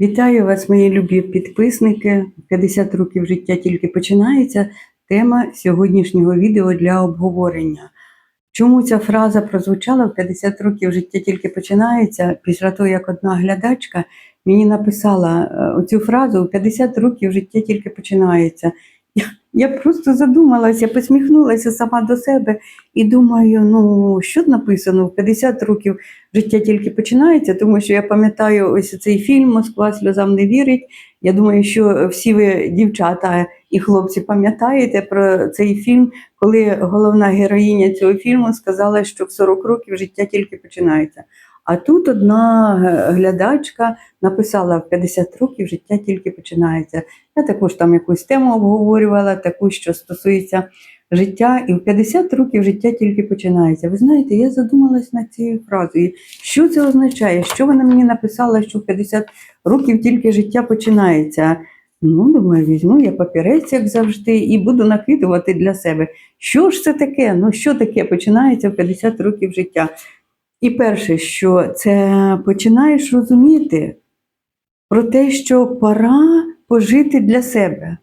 Вітаю вас, мої любі підписники. 50 років життя тільки починається. Тема сьогоднішнього відео для обговорення. Чому ця фраза прозвучала в 50 років життя тільки починається? Після того, як одна глядачка мені написала цю оцю фразу: у 50 років життя тільки починається. Я, просто задумалася, посміхнулася сама до себе і думаю, ну що написано в 50 років життя тільки починається, тому що я пам'ятаю ось цей фільм Москва сльозам не вірить. Я думаю, що всі ви, дівчата і хлопці, пам'ятаєте про цей фільм, коли головна героїня цього фільму сказала, що в 40 років життя тільки починається. А тут одна е, глядачка написала в 50 років життя тільки починається. Я також там якусь тему обговорювала, таку, що стосується життя, і в 50 років життя тільки починається. Ви знаєте, я задумалась над цією фразою. Що це означає? Що вона мені написала, що в 50 років тільки життя починається? Ну, думаю, візьму я папірець, як завжди, і буду накидувати для себе. Що ж це таке? Ну, що таке починається в 50 років життя? І перше, що це починаєш розуміти про те, що пора пожити для себе.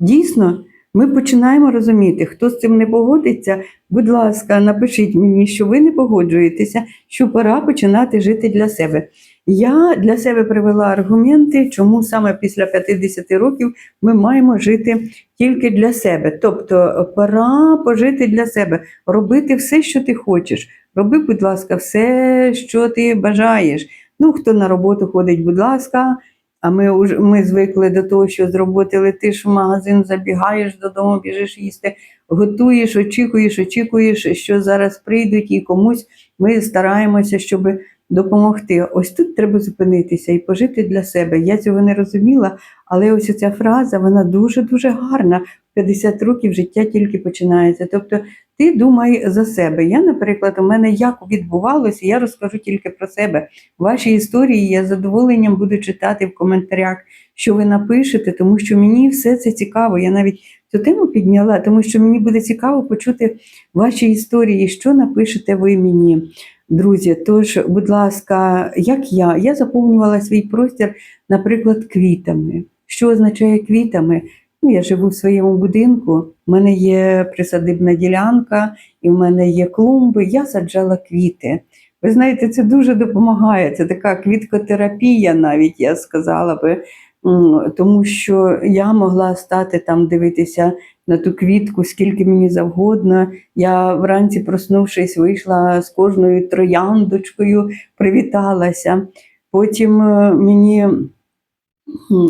Дійсно, ми починаємо розуміти, хто з цим не погодиться, будь ласка, напишіть мені, що ви не погоджуєтеся, що пора починати жити для себе. Я для себе привела аргументи, чому саме після 50 років ми маємо жити тільки для себе. Тобто пора пожити для себе, робити все, що ти хочеш. Роби, будь ласка, все, що ти бажаєш. Ну, хто на роботу ходить, будь ласка. А ми ми звикли до того, що з роботи летиш в магазин, забігаєш додому, біжиш їсти, готуєш, очікуєш, очікуєш, що зараз прийдуть і комусь ми стараємося, щоб допомогти. Ось тут треба зупинитися і пожити для себе. Я цього не розуміла, але ось ця фраза вона дуже дуже гарна. 50 років життя тільки починається. Тобто ти думай за себе. Я, наприклад, у мене як відбувалося, я розкажу тільки про себе. Ваші історії я з задоволенням буду читати в коментарях, що ви напишете, тому що мені все це цікаво. Я навіть цю тему підняла, тому що мені буде цікаво почути ваші історії, що напишете ви мені. Друзі, тож, будь ласка, як я? Я заповнювала свій простір, наприклад, квітами. Що означає квітами? Ну, я живу в своєму будинку, в мене є присадибна ділянка, і в мене є клумби. Я саджала квіти. Ви знаєте, це дуже допомагає. Це така квіткотерапія, навіть я сказала би, тому що я могла стати там, дивитися на ту квітку, скільки мені завгодно. Я вранці, проснувшись, вийшла з кожною трояндочкою, привіталася. Потім е, мені,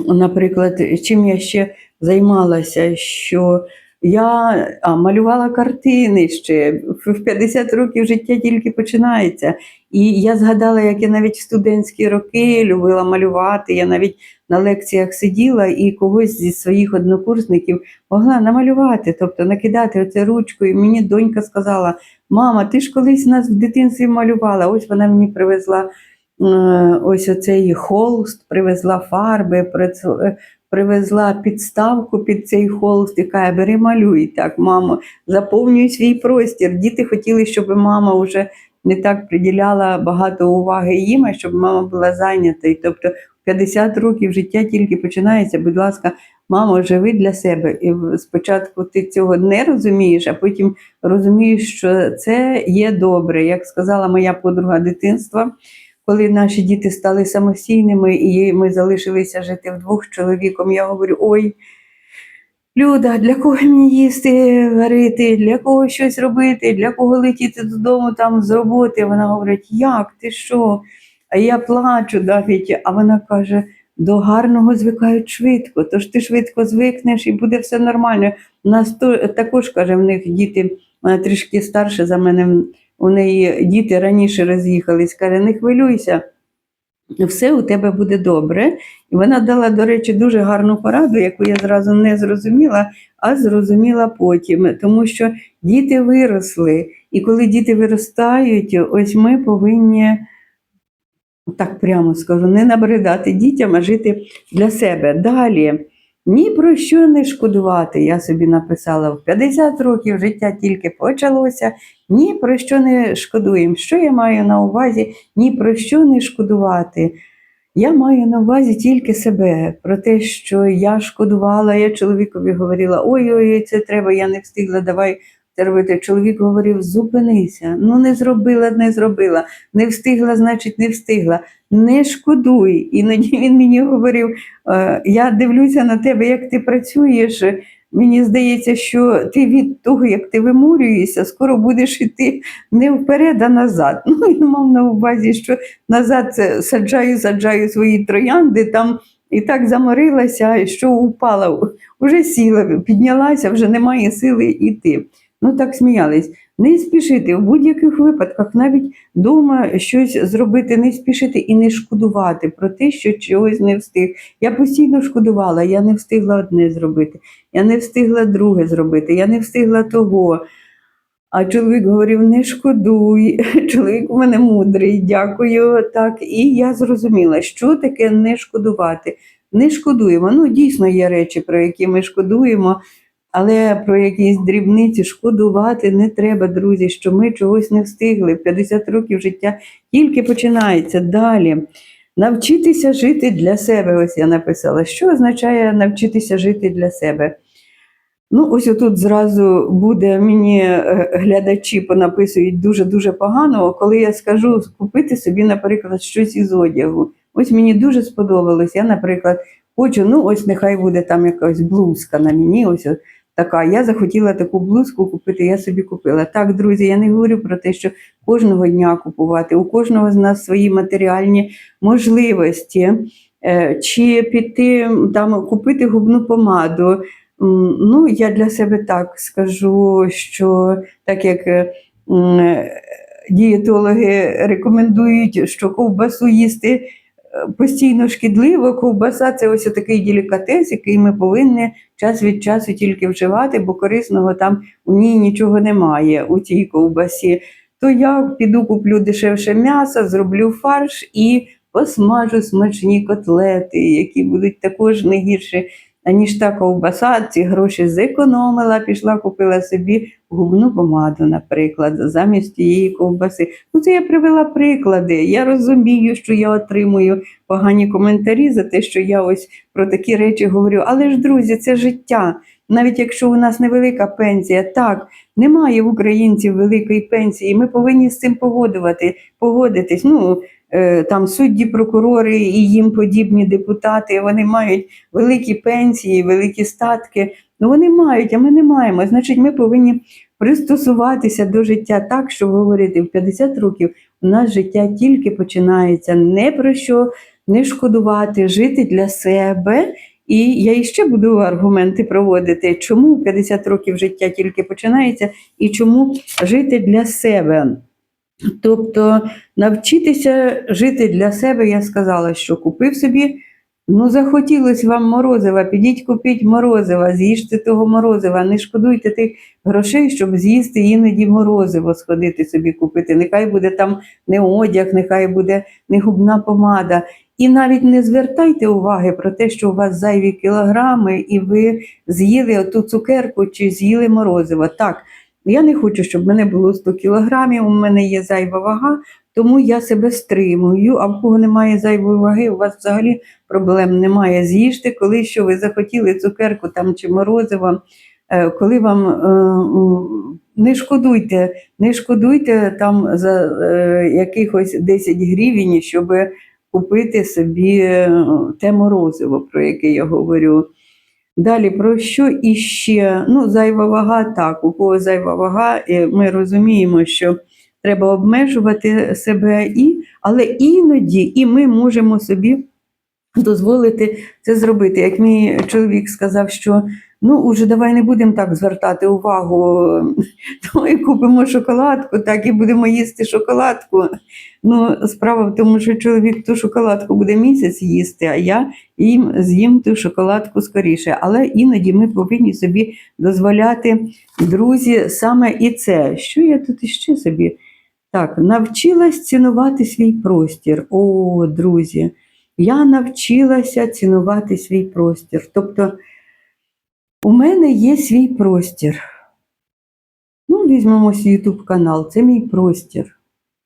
наприклад, чим я ще займалася, що я а, малювала картини ще в 50 років життя тільки починається. І я згадала, як я навіть в студентські роки любила малювати. Я навіть на лекціях сиділа і когось зі своїх однокурсників могла намалювати, тобто накидати оце ручкою. Мені донька сказала: Мама, ти ж колись нас в дитинстві малювала. Ось вона мені привезла е, ось оцей холст, привезла фарби, привезла підставку під цей холст і каже, бери малюй. Так, мамо, заповнюй свій простір. Діти хотіли, щоб мама вже не так приділяла багато уваги їм, а щоб мама була зайнята. І тобто 50 років життя тільки починається. Будь ласка, мамо, живи для себе. І спочатку ти цього не розумієш, а потім розумієш, що це є добре. Як сказала моя подруга дитинства, коли наші діти стали самостійними і ми залишилися жити вдвох з чоловіком, я говорю: ой. Люда, для кого мені їсти варити, для кого щось робити, для кого летіти додому там з роботи. Вона говорить, як ти що? А я плачу навіть, а вона каже: до гарного звикають швидко, тож ти швидко звикнеш і буде все нормально. У нас також каже, в них діти, трішки старша за мене, у неї діти раніше роз'їхались, каже, не хвилюйся. Все у тебе буде добре. І вона дала, до речі, дуже гарну пораду, яку я зразу не зрозуміла, а зрозуміла потім. Тому що діти виросли, і коли діти виростають, ось ми повинні, так прямо скажу, не набридати дітям, а жити для себе. Далі. Ні про що не шкодувати, я собі написала в 50 років життя тільки почалося, ні про що не шкодуємо. Що я маю на увазі? Ні про що не шкодувати. Я маю на увазі тільки себе, про те, що я шкодувала, я чоловікові говорила: ой-ой, це треба, я не встигла, давай це робити. Чоловік говорив: зупинися, ну не зробила, не зробила, не встигла, значить, не встигла. Не шкодуй. Іноді він мені говорив: «Е, я дивлюся на тебе, як ти працюєш. Мені здається, що ти від того, як ти вимурюєшся, скоро будеш іти не вперед, а назад. Ну, він мав на увазі, що назад саджаю, саджаю свої троянди там. І так заморилася, що упала, вже сіла, піднялася, вже немає сили йти. Ну так сміялись. Не спішити в будь-яких випадках, навіть вдома щось зробити, не спішити і не шкодувати про те, що чогось не встиг. Я постійно шкодувала, я не встигла одне зробити, я не встигла друге зробити, я не встигла того. А чоловік говорив: не шкодуй, чоловік у мене мудрий, дякую. Так, і я зрозуміла, що таке не шкодувати. Не шкодуємо. Ну, дійсно є речі, про які ми шкодуємо, але про якісь дрібниці шкодувати не треба, друзі, що ми чогось не встигли. 50 років життя тільки починається далі. Навчитися жити для себе. Ось я написала. Що означає навчитися жити для себе? Ну, ось отут зразу буде мені е, глядачі понаписують дуже-дуже погано, коли я скажу купити собі, наприклад, щось із одягу. Ось мені дуже сподобалось. Я, наприклад, хочу, ну ось нехай буде там якась блузка на мені. Ось от така. Я захотіла таку блузку купити, я собі купила. Так, друзі, я не говорю про те, що кожного дня купувати. У кожного з нас свої матеріальні можливості. Е, Чи піти там купити губну помаду. Ну, я для себе так скажу, що так як е, е, дієтологи рекомендують, що ковбасу їсти постійно шкідливо, ковбаса це ось такий делікатес, який ми повинні час від часу тільки вживати, бо корисного там у ній нічого немає у цій ковбасі. То я піду куплю дешевше м'ясо, зроблю фарш і посмажу смачні котлети, які будуть також не гірші аніж та ковбаса, ці гроші зекономила, пішла, купила собі губну помаду, наприклад, замість тієї ковбаси. Ну, це я привела приклади. Я розумію, що я отримую погані коментарі за те, що я ось про такі речі говорю. Але ж, друзі, це життя. Навіть якщо у нас невелика пенсія, так, немає в українців великої пенсії, ми повинні з цим погодувати, погодитись. Ну, там судді, прокурори і їм подібні депутати, вони мають великі пенсії, великі статки. Ну вони мають, а ми не маємо. Значить, ми повинні пристосуватися до життя так, щоб говорити в 50 років у нас життя тільки починається. Не про що не шкодувати, жити для себе. І я іще буду аргументи проводити, чому в 50 років життя тільки починається, і чому жити для себе. Тобто навчитися жити для себе, я сказала, що купив собі, ну захотілося вам морозива, підіть купіть морозива, з'їжте того морозива, не шкодуйте тих грошей, щоб з'їсти іноді морозиво, сходити собі купити. Нехай буде там не одяг, нехай буде не губна помада. І навіть не звертайте уваги про те, що у вас зайві кілограми, і ви з'їли оту цукерку чи з'їли морозиво. Так, я не хочу, щоб мене було 100 кілограмів, у мене є зайва вага, тому я себе стримую. А в кого немає зайвої ваги, у вас взагалі проблем немає. З'їжте, коли що ви захотіли цукерку там чи морозиво, е, коли вам е, не шкодуйте, не шкодуйте там за е, якихось 10 гривень, щоб купити собі те морозиво, про яке я говорю. Далі про що іще? Ну, зайва вага, так, у кого зайва вага, е, ми розуміємо, що треба обмежувати себе, і, але іноді і ми можемо собі дозволити це зробити. Як мій чоловік сказав, що ну уже давай не будемо так звертати увагу, і купимо шоколадку, так і будемо їсти шоколадку. Ну, справа в тому, що чоловік ту шоколадку буде місяць їсти, а я їм з'їм ту шоколадку скоріше. Але іноді ми повинні собі дозволяти, друзі, саме і це. Що я тут іще собі? Так, навчилась цінувати свій простір. О, друзі, я навчилася цінувати свій простір. Тобто, у мене є свій простір. Ну, візьмемо свій YouTube канал, це мій простір.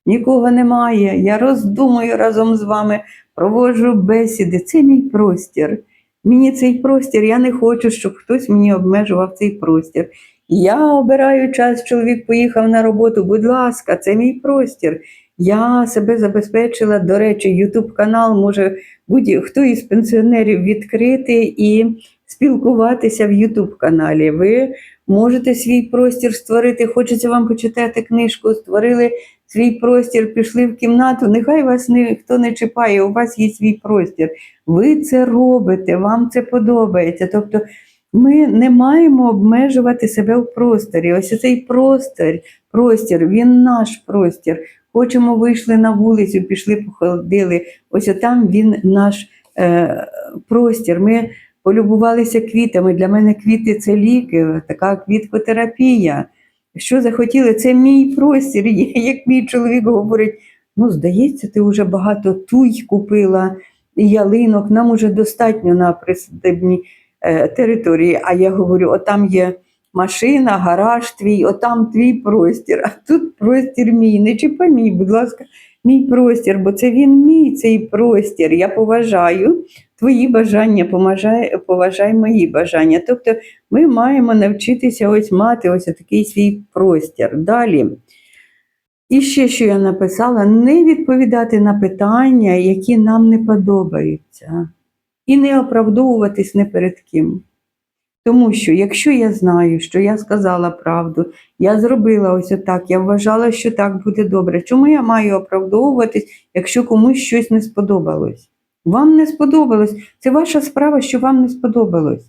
Нікого немає. Я роздумую разом з вами проводжу бесіди. Це мій простір. Мені цей простір, я не хочу, щоб хтось мені обмежував цей простір. Я обираю час, чоловік поїхав на роботу. Будь ласка, це мій простір. Я себе забезпечила. До речі, Ютуб канал може будь-хто із пенсіонерів відкрити і спілкуватися в Ютуб каналі. Ви можете свій простір створити. Хочеться вам почитати книжку, створили свій простір, пішли в кімнату. Нехай вас ніхто не чіпає, у вас є свій простір. Ви це робите, вам це подобається. Тобто ми не маємо обмежувати себе в просторі. Ось цей простір, простір, він наш простір. Хочемо, вийшли на вулицю, пішли, походили. Ось там він наш е, простір. Ми полюбувалися квітами. Для мене квіти це ліки, така квіткотерапія. Що захотіли, це мій простір. Як мій чоловік говорить, ну, здається, ти вже багато туй купила ялинок, нам уже достатньо на присадибній е, території. А я говорю: отам є машина, гараж твій, отам твій простір, а тут простір мій. Не чіпай мені, будь ласка, мій простір, бо це він мій цей простір. Я поважаю твої бажання, поважай, поважай мої бажання. Тобто ми маємо навчитися ось мати ось такий свій простір. Далі. І ще, що я написала, не відповідати на питання, які нам не подобаються, і не оправдовуватись не перед ким. Тому що, якщо я знаю, що я сказала правду, я зробила ось отак, я вважала, що так буде добре. Чому я маю оправдовуватись, якщо комусь щось не сподобалось? Вам не сподобалось, це ваша справа, що вам не сподобалось.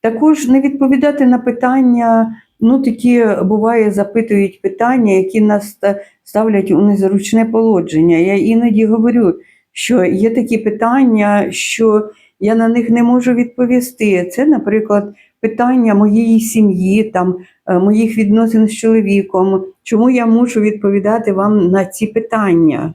Також не відповідати на питання, ну такі буває, запитують питання, які нас ставлять у незручне положення. Я іноді говорю, що є такі питання, що я на них не можу відповісти. Це, наприклад, питання моєї сім'ї, там, е, моїх відносин з чоловіком. Чому я мушу відповідати вам на ці питання?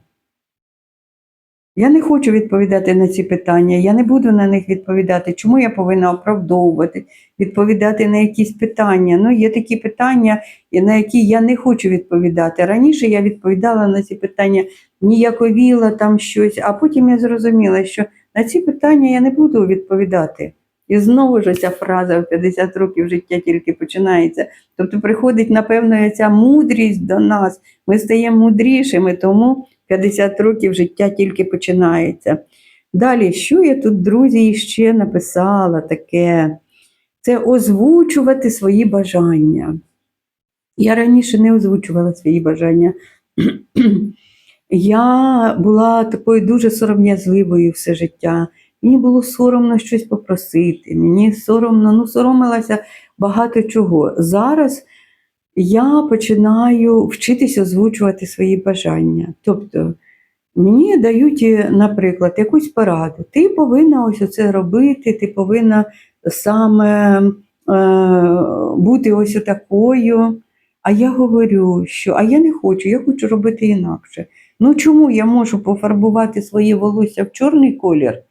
Я не хочу відповідати на ці питання, я не буду на них відповідати. Чому я повинна оправдовувати, відповідати на якісь питання? Ну, є такі питання, на які я не хочу відповідати. Раніше я відповідала на ці питання, ніяковіла там щось, а потім я зрозуміла, що на ці питання я не буду відповідати. І знову ж ця фраза в 50 років життя тільки починається. Тобто приходить, напевно, ця мудрість до нас. Ми стаємо мудрішими, тому 50 років життя тільки починається. Далі, що я тут, друзі, ще написала таке? Це озвучувати свої бажання. Я раніше не озвучувала свої бажання. Я була такою дуже сором'язливою все життя. Мені було соромно щось попросити, мені соромно, ну, соромилася багато чого. Зараз я починаю вчитися озвучувати свої бажання. Тобто мені дають, е, наприклад, якусь пораду. Ти повинна ось оце робити, ти повинна саме е, бути ось такою. А я говорю, що а я не хочу, я хочу робити інакше. Ну чому я можу пофарбувати своє волосся в чорний колір?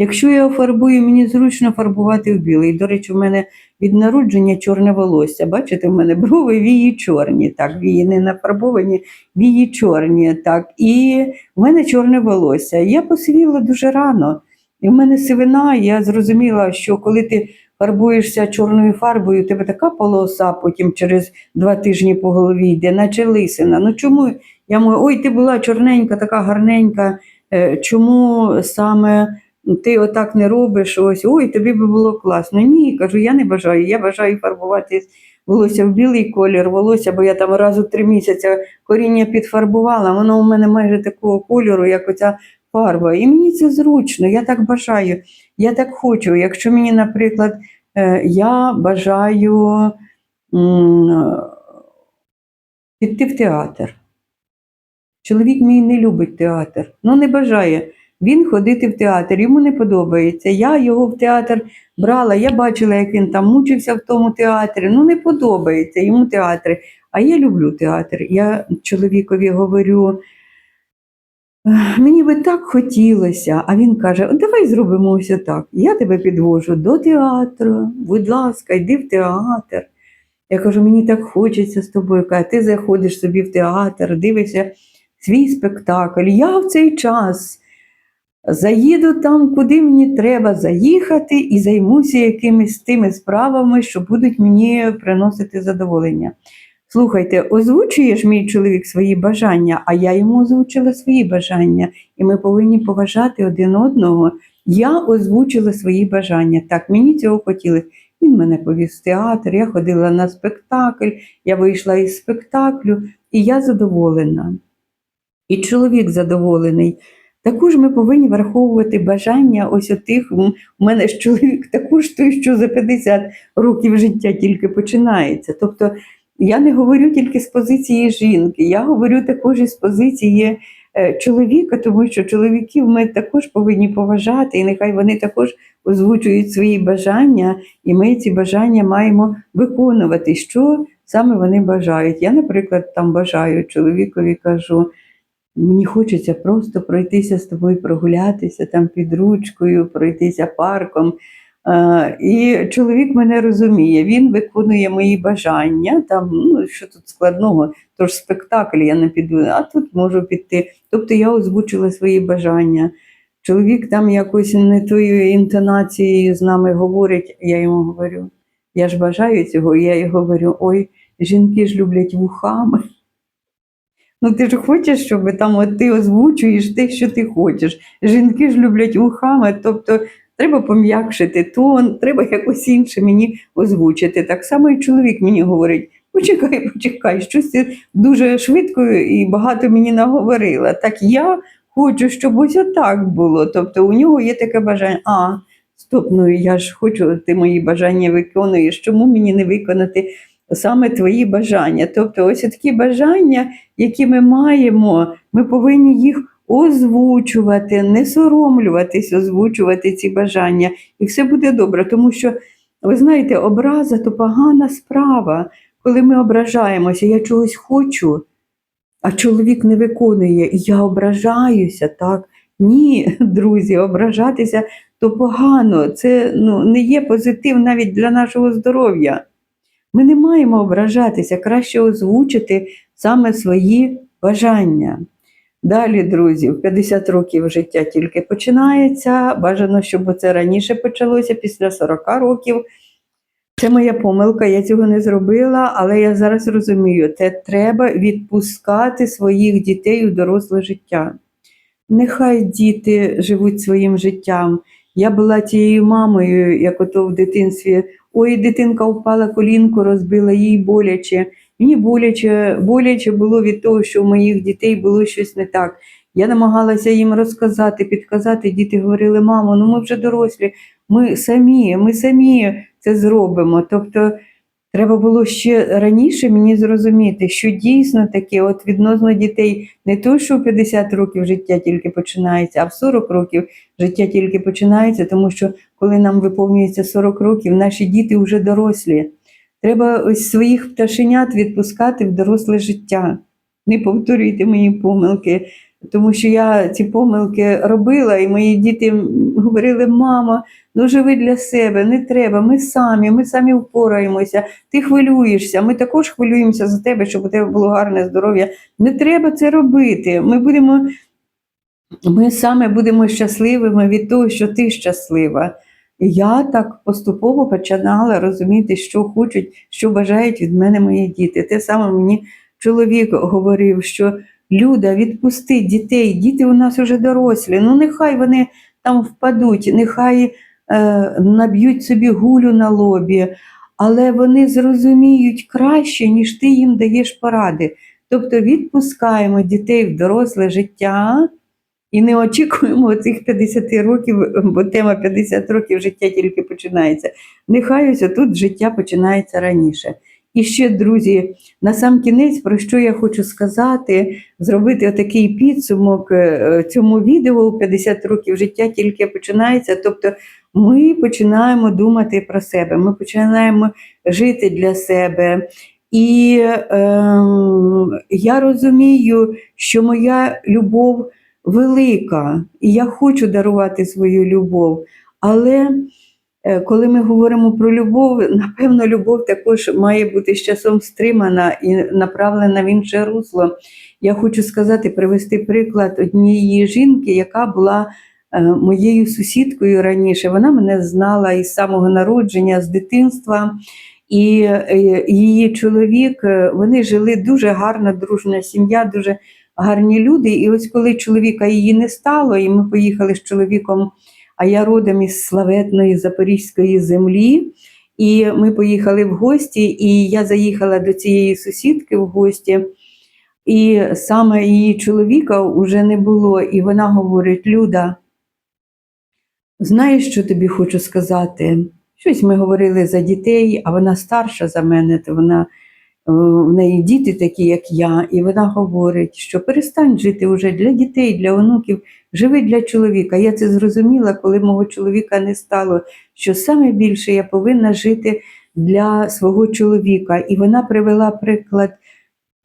Якщо я фарбую, мені зручно фарбувати в білий. До речі, в мене від народження чорне волосся. Бачите, в мене брови вії чорні. Так, вії не нафарбовані, вії чорні. Так, і в мене чорне волосся. Я посивіла дуже рано. І в мене сивина, я зрозуміла, що коли ти фарбуєшся чорною фарбою, у тебе така полоса, потім через два тижні по голові йде, наче лисина. Ну чому я можу, ой, ти була чорненька, така гарненька. Е, Чому саме ти отак не робиш? Ось ой, тобі би було класно. Ні, кажу, я не бажаю. Я бажаю фарбувати волосся в білий колір, волосся, бо я там раз у три місяці коріння підфарбувала. Воно у мене майже такого кольору, як оця фарба. І мені це зручно, я так бажаю, я так хочу. Якщо мені, наприклад, е, я бажаю піти в театр. Чоловік мій не любить театр, ну не бажає він ходити в театр, йому не подобається. Я його в театр брала, я бачила, як він там мучився в тому театрі. Ну, не подобається йому театри. А я люблю театр. Я чоловікові говорю. Мені би так хотілося, а він каже: давай зробимо ось так. Я тебе підвожу до театру, будь ласка, йди в театр. Я кажу, мені так хочеться з тобою. Каже, ти заходиш собі в театр, дивишся свій спектакль. Я в цей час Заїду там, куди мені треба заїхати, і займуся якимись тими справами, що будуть мені приносити задоволення. Слухайте, озвучує ж мій чоловік свої бажання, а я йому озвучила свої бажання, і ми повинні поважати один одного. Я озвучила свої бажання. Так, мені цього хотілося. Він мене повів в театр, я ходила на спектакль, я вийшла із спектаклю, і я задоволена. І чоловік задоволений. Також ми повинні враховувати бажання ось отих. У мене ж чоловік також той, що за 50 років життя тільки починається. Тобто я не говорю тільки з позиції жінки, я говорю також із позиції е, чоловіка, тому що чоловіків ми також повинні поважати, і нехай вони також озвучують свої бажання, і ми ці бажання маємо виконувати, що саме вони бажають. Я, наприклад, там бажаю чоловікові, кажу. Мені хочеться просто пройтися з тобою, прогулятися там під ручкою, пройтися парком. Е, І чоловік мене розуміє, він виконує мої бажання. Там, ну, що тут складного, тож спектакль я не піду, а тут можу піти. Тобто я озвучила свої бажання. Чоловік там якось не тою інтонацією з нами говорить, я йому говорю, я ж бажаю цього, я їй говорю, ой, жінки ж люблять вухами. Ну, ти ж хочеш, щоб там от ти озвучуєш те, що ти хочеш. Жінки ж люблять вухами, тобто треба пом'якшити тон, треба якось інше мені озвучити. Так само і чоловік мені говорить: почекай, почекай, щось ти дуже швидко і багато мені наговорила. Так я хочу, щоб ось отак було. Тобто у нього є таке бажання. А, стоп, ну я ж хочу, ти мої бажання виконуєш. Чому мені не виконати саме твої бажання? Тобто, ось такі бажання які ми маємо, ми повинні їх озвучувати, не соромлюватись, озвучувати ці бажання, і все буде добре. Тому що, ви знаєте, образа то погана справа. Коли ми ображаємося, я чогось хочу, а чоловік не виконує, і я ображаюся, так? Ні, друзі, ображатися то погано, це ну, не є позитив навіть для нашого здоров'я. Ми не маємо ображатися, краще озвучити саме свої бажання. Далі, друзі, в 50 років життя тільки починається. Бажано, щоб це раніше почалося, після 40 років. Це моя помилка, я цього не зробила, але я зараз розумію, це треба відпускати своїх дітей у доросле життя. Нехай діти живуть своїм життям. Я була тією мамою, як ото в дитинстві. Ой, дитинка впала колінку, розбила їй боляче. Мені боляче, боляче було від того, що у моїх дітей було щось не так. Я намагалася їм розказати, підказати. Діти говорили, мамо, ну ми вже дорослі, ми самі, ми самі це зробимо. Тобто треба було ще раніше мені зрозуміти, що дійсно таке, от відносно дітей, не то, що в 50 років життя тільки починається, а в 40 років життя тільки починається, тому що коли нам виповнюється 40 років, наші діти вже дорослі. Треба ось своїх пташенят відпускати в доросле життя. Не повторюйте мої помилки, тому що я ці помилки робила, і мої діти говорили: мама, ну живи для себе, не треба, ми самі, ми самі впораємося, ти хвилюєшся, ми також хвилюємося за тебе, щоб у тебе було гарне здоров'я. Не треба це робити. Ми будемо, ми саме будемо щасливими від того, що ти щаслива. І я так поступово починала розуміти, що хочуть, що бажають від мене мої діти. Те саме мені чоловік говорив, що Люда, відпусти дітей, діти у нас уже дорослі. Ну нехай вони там впадуть, нехай е, наб'ють собі гулю на лобі, але вони зрозуміють краще, ніж ти їм даєш поради. Тобто відпускаємо дітей в доросле життя. І не очікуємо цих 50 років, бо тема 50 років життя тільки починається. Нехай ось тут життя починається раніше. І ще, друзі, на сам кінець, про що я хочу сказати, зробити отакий підсумок е, цьому відео 50 років життя тільки починається. Тобто ми починаємо думати про себе, ми починаємо жити для себе. І е, я розумію, що моя любов велика, і я хочу дарувати свою любов. Але коли ми говоримо про любов, напевно, любов також має бути з часом стримана і направлена в інше русло. Я хочу сказати, привести приклад однієї жінки, яка була е, моєю сусідкою раніше. Вона мене знала із самого народження, з дитинства. І е, її чоловік, е, вони жили дуже гарна, дружна сім'я, дуже гарні люди. І ось коли чоловіка її не стало, і ми поїхали з чоловіком, а я родом із славетної запорізької землі. І ми поїхали в гості, і я заїхала до цієї сусідки в гості. І саме її чоловіка вже не було, і вона говорить: Люда, знаєш, що тобі хочу сказати? Щось ми говорили за дітей, а вона старша за мене, то вона в неї діти такі, як я, і вона говорить, що перестань жити вже для дітей, для онуків, живи для чоловіка. Я це зрозуміла, коли мого чоловіка не стало, що саме більше я повинна жити для свого чоловіка. І вона привела приклад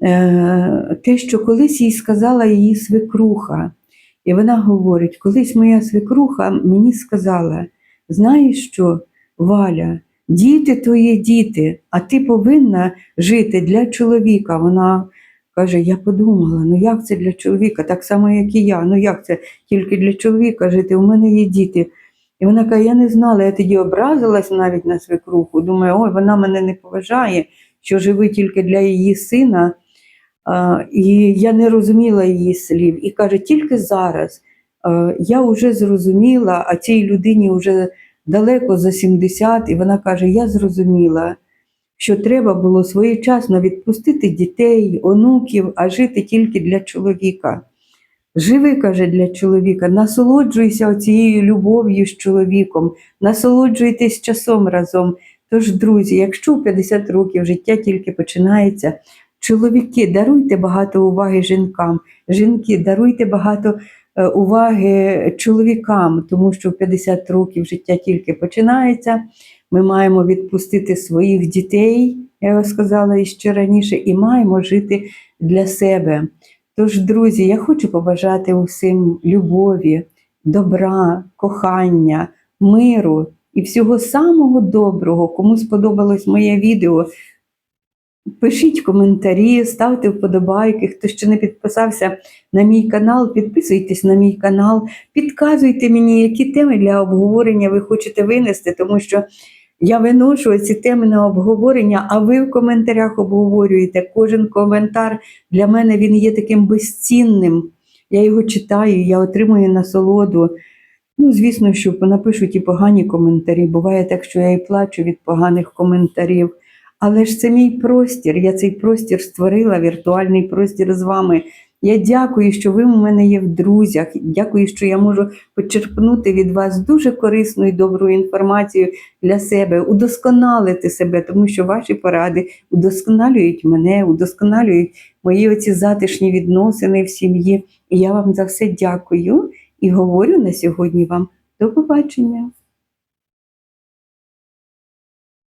е, те, що колись їй сказала її свекруха. І вона говорить: колись моя свекруха мені сказала: знаєш що, Валя, діти то є діти, а ти повинна жити для чоловіка. Вона каже: Я подумала, ну як це для чоловіка? Так само, як і я. Ну як це тільки для чоловіка жити? У мене є діти. І вона каже: Я не знала, я тоді образилась навіть на свекруху. Думаю, ой, вона мене не поважає, що живи тільки для її сина. А, і я не розуміла її слів. І каже, тільки зараз е, я вже зрозуміла, а цій людині вже далеко за 70, і вона каже: Я зрозуміла, що треба було своєчасно відпустити дітей, онуків, а жити тільки для чоловіка. Живи, каже, для чоловіка, насолоджуйся цією любов'ю з чоловіком, насолоджуйтесь часом разом. Тож, друзі, якщо у 50 років життя тільки починається, чоловіки, даруйте багато уваги жінкам, жінки, даруйте багато уваги чоловікам, тому що в 50 років життя тільки починається. Ми маємо відпустити своїх дітей, я сказала іще раніше, і маємо жити для себе. Тож, друзі, я хочу побажати усім любові, добра, кохання, миру і всього самого доброго. Кому сподобалось моє відео, пишіть коментарі, ставте вподобайки. Хто ще не підписався на мій канал, підписуйтесь на мій канал, підказуйте мені, які теми для обговорення ви хочете винести, тому що я виношу ці теми на обговорення, а ви в коментарях обговорюєте. Кожен коментар для мене він є таким безцінним. Я його читаю, я отримую насолоду. Ну, звісно, що напишуть і погані коментарі. Буває так, що я і плачу від поганих коментарів. Але ж це мій простір. Я цей простір створила, віртуальний простір з вами. Я дякую, що ви у мене є в друзях. Дякую, що я можу почерпнути від вас дуже корисну і добру інформацію для себе, удосконалити себе, тому що ваші поради удосконалюють мене, удосконалюють мої оці затишні відносини в сім'ї. І я вам за все дякую і говорю на сьогодні вам до побачення.